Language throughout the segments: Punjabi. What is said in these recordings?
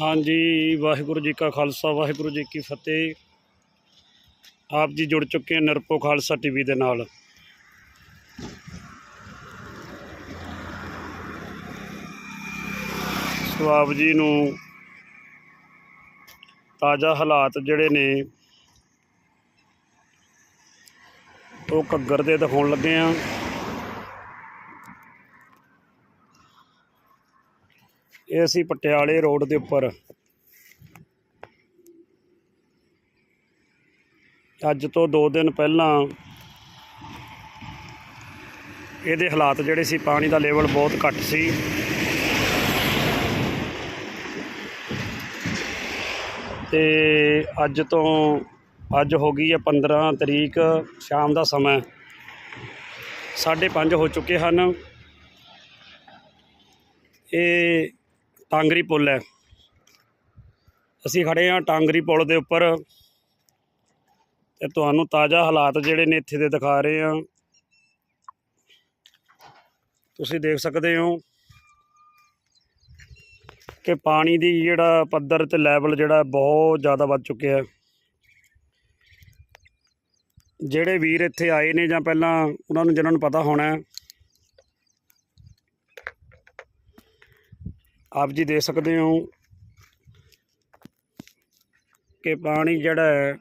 ਹਾਂਜੀ, ਵਾਹਿਗੁਰੂ ਜੀ ਕਾ ਖਾਲਸਾ, ਵਾਹਿਗੁਰੂ ਜੀ ਕੀ ਫਤਿਹ। ਆਪ ਜੀ ਜੁੜ ਚੁੱਕੇ ਹਨ ਨਿਰਪੋ ਖਾਲਸਾ ਟੀਵੀ ਦੇ ਨਾਲ। ਸੋ ਆਪ ਜੀ ਨੂੰ ਤਾਜ਼ਾ ਹਾਲਾਤ ਜਿਹੜੇ ਨੇ, ਉਹ ਘੱਗਰ ਦੇ ਦਿਖਾਉਣ ਲੱਗੇ ਆ ਇਹ ਅਸੀਂ ਪਟਿਆਲੇ ਰੋਡ ਦੇ ਉੱਪਰ। ਅੱਜ ਤੋਂ 2 ਦਿਨ ਪਹਿਲਾਂ ਇਹਦੇ ਹਾਲਾਤ ਜਿਹੜੇ ਸੀ, ਪਾਣੀ ਦਾ ਲੈਵਲ ਬਹੁਤ ਘੱਟ ਸੀ। ਤੇ ਅੱਜ ਤੋਂ, ਅੱਜ ਹੋ ਗਈ ਹੈ 15 ਤਰੀਕ, ਸ਼ਾਮ ਦਾ ਸਮਾਂ। 5:30 ਹੋ ਚੁੱਕੇ ਹਨ। ਇਹ ਟਾਂਗਰੀ ਪੁਲ ਹੈ। ਅਸੀਂ ਖੜੇ ਹਾਂ ਟਾਂਗਰੀ ਪੁਲ ਦੇ ਉੱਪਰ ਤੇ ਤੁਹਾਨੂੰ ਤਾਜ਼ਾ ਹਾਲਾਤ ਜਿਹੜੇ ਨੇ ਇੱਥੇ ਦੇ ਦਿਖਾ ਰਹੇ ਹਾਂ। ਤੁਸੀਂ ਦੇਖ ਸਕਦੇ ਹੋ ਕਿ ਪਾਣੀ ਦੀ ਜਿਹੜਾ ਪੱਧਰ ਤੇ ਲੈਵਲ ਜਿਹੜਾ ਬਹੁਤ ਜ਼ਿਆਦਾ ਵੱਧ ਚੁੱਕਿਆ ਹੈ। ਜਿਹੜੇ ਵੀਰ ਇੱਥੇ ਆਏ ਨੇ ਜਾਂ ਪਹਿਲਾਂ ਉਹਨਾਂ ਨੂੰ ਜਿਹਨਾਂ ਨੂੰ ਪਤਾ ਹੋਣਾ ਆਪ ਜੀ ਦੇਖ ਸਕਦੇ ਹੋ ਕਿ ਪਾਣੀ ਜਿਹੜਾ ਹੈ,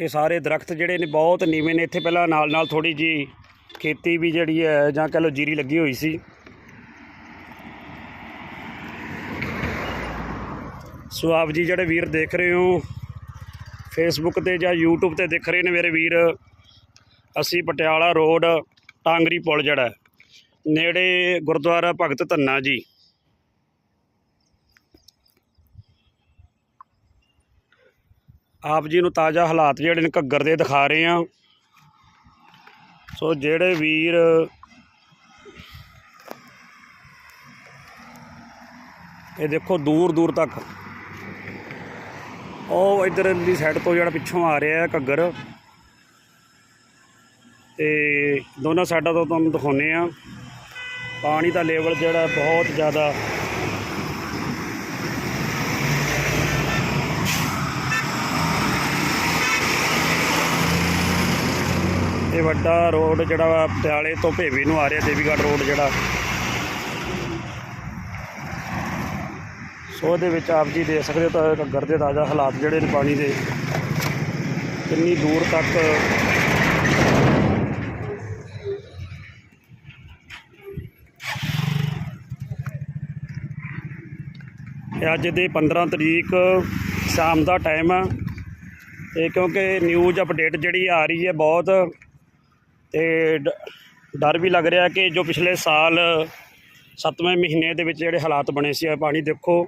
ਇਹ ਸਾਰੇ ਦਰਖਤ ਜਿਹੜੇ ਨੇ ਬਹੁਤ ਨੀਵੇਂ ਨੇ। ਇੱਥੇ ਪਹਿਲਾਂ ਨਾਲ ਨਾਲ ਥੋੜੀ ਜੀ ਖੇਤੀ ਵੀ ਜਿਹੜੀ ਹੈ, ਜਾਂ ਕਹ ਲਓ ਜੀਰੀ ਲੱਗੀ ਹੋਈ ਸੀ। ਸੋ ਆਪ ਜੀ ਜਿਹੜੇ ਵੀਰ ਦੇਖ ਰਹੇ ਹੋ ਫੇਸਬੁੱਕ ਤੇ ਜਾਂ YouTube ਤੇ ਦੇਖ ਰਹੇ ਨੇ ਮੇਰੇ ਵੀਰ, ਅਸੀਂ ਪਟਿਆਲਾ ਰੋਡ, ਟਾਂਗਰੀ ਪੁਲ ਜਿਹੜਾ ਨੇੜੇ ਗੁਰਦੁਆਰਾ ਭਗਤ ਧੰਨਾ ਜੀ। ਆਪ ਜੀ ਨੂੰ ਤਾਜ਼ਾ ਹਾਲਾਤ ਜਿਹੜੇ ਨੇ ਘੱਗਰ ਦੇ ਦਿਖਾ ਰਹੇ ਆ ਸੋ ਜਿਹੜੇ ਵੀਰ ਇਹ ਦੇਖੋ ਦੂਰ ਦੂਰ ਤੱਕ। ਉਹ ਇਧਰਲੀ ਸਾਈਡ ਤੋਂ ਜਿਹੜਾ ਪਿੱਛੋਂ ਆ ਰਿਹਾ ਹੈ ਘੱਗਰ। ਤੇ ਦੋਨਾਂ ਸਾਈਡਾਂ ਤੋਂ ਤੁਹਾਨੂੰ ਦਿਖਾਉਂਦੇ ਆ ਪਾਣੀ ਦਾ ਲੈਵਲ ਜਿਹੜਾ ਬਹੁਤ ਜ਼ਿਆਦਾ ਇਹ ਵੱਡਾ ਰੋਡ ਜਿਹੜਾ ਵਾ ਪਟਿਆਲੇ ਤੋਂ ਭੇਵੀ ਨੂੰ ਆ ਰਿਹਾ, ਦੇਵੀਗੜ੍ਹ ਰੋਡ ਜਿਹੜਾ। ਸੋ ਉਹਦੇ ਵਿੱਚ ਆਪ ਜੀ ਦੇਖ ਸਕਦੇ ਹੋ ਤਾਂ ਘੱਗਰ ਦੇ ਤਾਜ਼ਾ ਹਾਲਾਤ ਜਿਹੜੇ ਨੇ ਪਾਣੀ ਦੇ। ਕਿੰਨੀ ਦੂਰ ਤੱਕ ਅੱਜ ਦੇ 15 ਤਰੀਕ ਸ਼ਾਮ ਦਾ ਟਾਈਮ ਆ। ਤੇ ਕਿਉਂਕਿ ਨਿਊਜ਼ ਅਪਡੇਟ ਜਿਹੜੀ ਆ ਰਹੀ ਹੈ ਬਹੁਤ ਤੇ ਡਰ ਵੀ ਲੱਗ ਰਿਹਾ ਕਿ ਜੋ ਪਿਛਲੇ ਸਾਲ 7ਵੇਂ ਮਹੀਨੇ ਦੇ ਵਿੱਚ ਜਿਹੜੇ ਹਾਲਾਤ ਬਣੇ ਸੀ, ਇਹ ਪਾਣੀ ਦੇਖੋ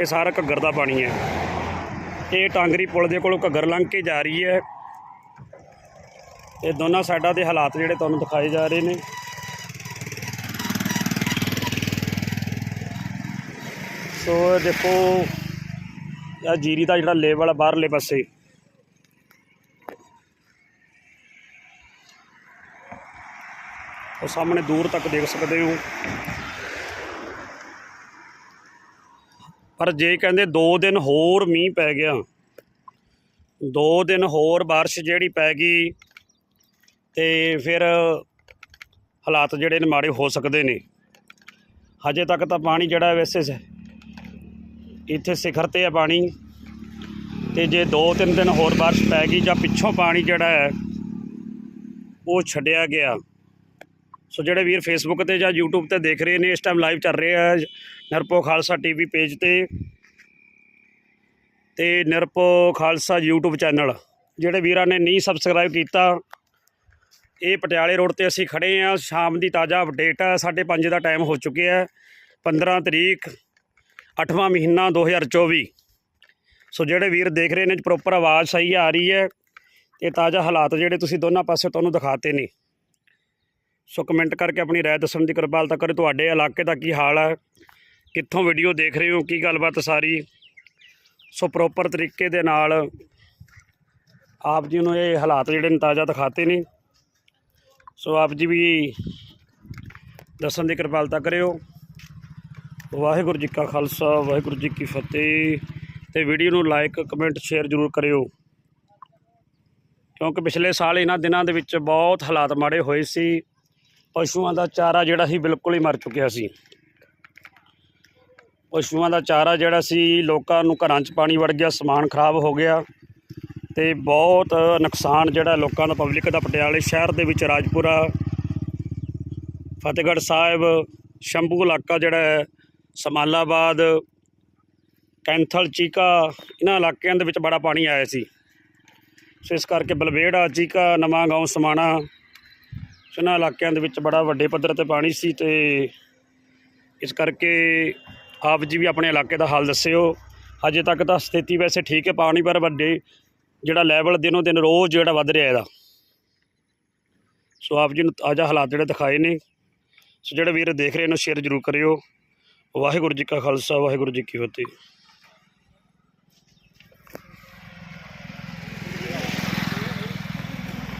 ਇਹ ਸਾਰਾ ਘੱਗਰ ਦਾ ਪਾਣੀ ਹੈ। ਇਹ ਟਾਂਗਰੀ ਪੁਲ ਦੇ ਕੋਲੋਂ ਘੱਗਰ ਲੰਘ ਕੇ ਜਾ ਰਹੀ ਹੈ। ਇਹ ਦੋਨਾਂ ਸਾਈਡਾਂ ਦੇ ਹਾਲਾਤ ਜਿਹੜੇ ਤੁਹਾਨੂੰ ਦਿਖਾਏ ਜਾ ਰਹੇ ਨੇ। ਸੋ ਇਹ ਦੇਖੋ, ਇਹ ਜੀਰੀ ਦਾ ਜਿਹੜਾ ਲੇਵਲ ਆ ਬਾਹਰਲੇ ਪਾਸੇ ਉਹ ਸਾਹਮਣੇ ਦੂਰ ਤੱਕ ਦੇਖ ਸਕਦੇ ਹੋ। ਪਰ ਜੇ ਕਹਿੰਦੇ 2 ਦਿਨ ਹੋਰ ਮੀਂਹ ਪੈ ਗਿਆ 2 ਦਿਨ ਹੋਰ ਬਾਰਿਸ਼ ਜਿਹੜੀ ਪੈ ਗਈ ਤੇ ਫਿਰ ਹਾਲਾਤ ਜਿਹੜੇ ਨੇ ਮਾੜੇ ਹੋ ਸਕਦੇ ਨੇ। ਹਜੇ ਤੱਕ ਤਾਂ ਪਾਣੀ ਜਿਹੜਾ ਵੈਸੇ ਇੱਥੇ ਸਿਖਰ ਤੇ ਹੈ ਪਾਣੀ। ਤੇ ਜੇ 2-3 ਦਿਨ ਹੋਰ ਬਾਰਿਸ਼ ਪੈ ਗਈ ਜਾਂ ਪਿੱਛੋਂ ਪਾਣੀ ਜਿਹੜਾ ਹੈ, ਉਹ ਛੱਡਿਆ ਗਿਆ। ਸੋ ਜਿਹੜੇ ਵੀਰ ਫੇਸਬੁੱਕ ਤੇ ਜਾਂ YouTube ਤੇ ਦੇਖ ਰਹੇ ਨੇ, ਇਸ ਟਾਈਮ ਲਾਈਵ ਚੱਲ ਰਿਹਾ ਹੈ ਨਿਰਪੋ ਖਾਲਸਾ ਟੀਵੀ ਪੇਜ ਤੇ ਤੇ ਨਿਰਪੋ ਖਾਲਸਾ YouTube ਚੈਨਲ ਜਿਹੜੇ ਵੀਰਾਂ ਨੇ ਨਹੀਂ ਸਬਸਕ੍ਰਾਈਬ ਕੀਤਾ, ਇਹ ਪਟਿਆਲੇ ਰੋਡ ਤੇ ਅਸੀਂ ਖੜੇ ਆ। ਸ਼ਾਮ ਦੀ ਤਾਜ਼ਾ ਅਪਡੇਟ ਹੈ 5:30 ਦਾ ਟਾਈਮ ਹੋ ਚੁੱਕਿਆ ਹੈ। 15 ਤਰੀਕ 8ਵਾਂ ਮਹੀਨਾ 2024 ਸੋ ਜਿਹੜੇ ਵੀਰ ਦੇਖ ਰਹੇ ਨੇ ਪ੍ਰੋਪਰ ਆਵਾਜ਼ ਸਹੀ ਆ ਰਹੀ ਹੈ। ਤੇ ਤਾਜ਼ਾ ਹਾਲਾਤ ਜਿਹੜੇ ਤੁਸੀਂ ਦੋਨਾਂ ਪਾਸੇ ਤੁਹਾਨੂੰ ਦਿਖਾਤੇ ਨੇ। ਸੋ ਕਮੈਂਟ ਕਰਕੇ ਆਪਣੀ ਰਾਏ ਦੱਸਣ ਦੀ ਕਿਰਪਾਲਤਾ ਕਰੇ। ਤੁਹਾਡੇ ਇਲਾਕੇ ਦਾ ਕੀ ਹਾਲ ਹੈ? ਕਿੱਥੋਂ ਵੀਡੀਓ ਦੇਖ ਰਹੇ ਹੋ? ਕੀ ਗੱਲਬਾਤ ਸਾਰੀ? ਸੋ ਪ੍ਰੋਪਰ ਤਰੀਕੇ ਦੇ ਨਾਲ ਆਪ ਜੀ ਨੂੰ ਇਹ ਹਾਲਾਤ ਜਿਹੜੇ ਨੇ ਤਾਜ਼ਾ ਦਿਖਾਤੇ ਨੇ। ਸੋ ਆਪ ਜੀ ਵੀ ਦੱਸਣ ਦੀ ਕਿਰਪਾਲਤਾ ਕਰਿਓ। ਵਾਹਿਗੁਰੂ ਜੀ ਕਾ ਖਾਲਸਾ, ਵਾਹਿਗੁਰੂ ਜੀ ਕੀ ਫਤਿਹ। ਤੇ ਵੀਡੀਓ ਨੂੰ ਲਾਈਕ ਕਮੈਂਟ ਸ਼ੇਅਰ ਜ਼ਰੂਰ ਕਰਿਓ। ਕਿਉਂਕਿ ਪਿਛਲੇ ਸਾਲ ਇਹਨਾਂ ਦਿਨਾਂ ਦੇ ਵਿੱਚ ਬਹੁਤ ਹਾਲਾਤ ਮਾੜੇ ਹੋਏ ਸੀ। ਪਸ਼ੂਆਂ ਦਾ ਚਾਰਾ ਜਿਹੜਾ ਸੀ ਬਿਲਕੁਲ ਹੀ ਮਰ ਚੁੱਕਿਆ ਸੀ। ਪਸ਼ੂਆਂ ਦਾ ਚਾਰਾ ਜਿਹੜਾ ਸੀ, ਲੋਕਾਂ ਨੂੰ ਘਰਾਂ 'ਚ ਪਾਣੀ ਵੜ ਗਿਆ, ਸਮਾਨ ਖਰਾਬ ਹੋ ਗਿਆ ਤੇ ਬਹੁਤ ਨੁਕਸਾਨ ਜਿਹੜਾ ਲੋਕਾਂ ਦਾ ਪਬਲਿਕ ਦਾ ਪਟਿਆਲੇ ਸ਼ਹਿਰ ਦੇ ਵਿੱਚ ਰਾਜਪੁਰਾ, ਫਤਿਹਗੜ੍ਹ ਸਾਹਿਬ, ਸ਼ੰਭੂ ਇਲਾਕਾ ਜਿਹੜਾ ਹੈ, ਸਮਾਲਾਬਾਦ, ਕੈਂਥਲ, ਚੀਕਾ, ਇਹਨਾਂ ਇਲਾਕਿਆਂ ਦੇ ਵਿੱਚ ਬੜਾ ਪਾਣੀ ਆਇਆ ਸੀ। ਸੋ ਇਸ ਕਰਕੇ ਬਲਬੇੜਾ, ਚੀਕਾ ਨਵਾਂ ਗਾਉਂ ਸਮਾਣਾ ਇਹਨਾਂ ਇਲਾਕਿਆਂ ਦੇ ਵਿੱਚ ਬੜਾ ਵੱਡੇ ਪੱਧਰ ਤੇ ਪਾਣੀ ਸੀ ਤੇ ਇਸ ਕਰਕੇ ਆਪ ਜੀ ਵੀ ਆਪਣੇ ਇਲਾਕੇ ਦਾ ਹਾਲ ਦੱਸਿਓ। ਅਜੇ ਤੱਕ ਤਾਂ ਸਥਿਤੀ ਵੈਸੇ ਠੀਕ ਹੈ, ਪਾਣੀ ਪਰ ਵੱਡੇ ਜਿਹੜਾ ਲੈਵਲ ਦਿਨੋਂ ਦਿਨ ਰੋਜ਼ ਜਿਹੜਾ ਵੱਧ ਰਿਹਾ ਇਹਦਾ। ਸੋ ਆਪ ਜੀ ਨੂੰ ਤਾਜ਼ਾ ਹਾਲਾਤ ਜਿਹੜੇ ਦਿਖਾਏ ਨੇ। ਸੋ ਜਿਹੜੇ ਵੀਰ ਦੇਖ ਰਹੇ ਨੇ ਸ਼ੇਅਰ ਜ਼ਰੂਰ ਕਰਿਓ। ਵਾਹਿਗੁਰੂ ਜੀ ਕਾ ਖਾਲਸਾ, ਵਾਹਿਗੁਰੂ ਜੀ ਕੀ ਫਤਿਹ।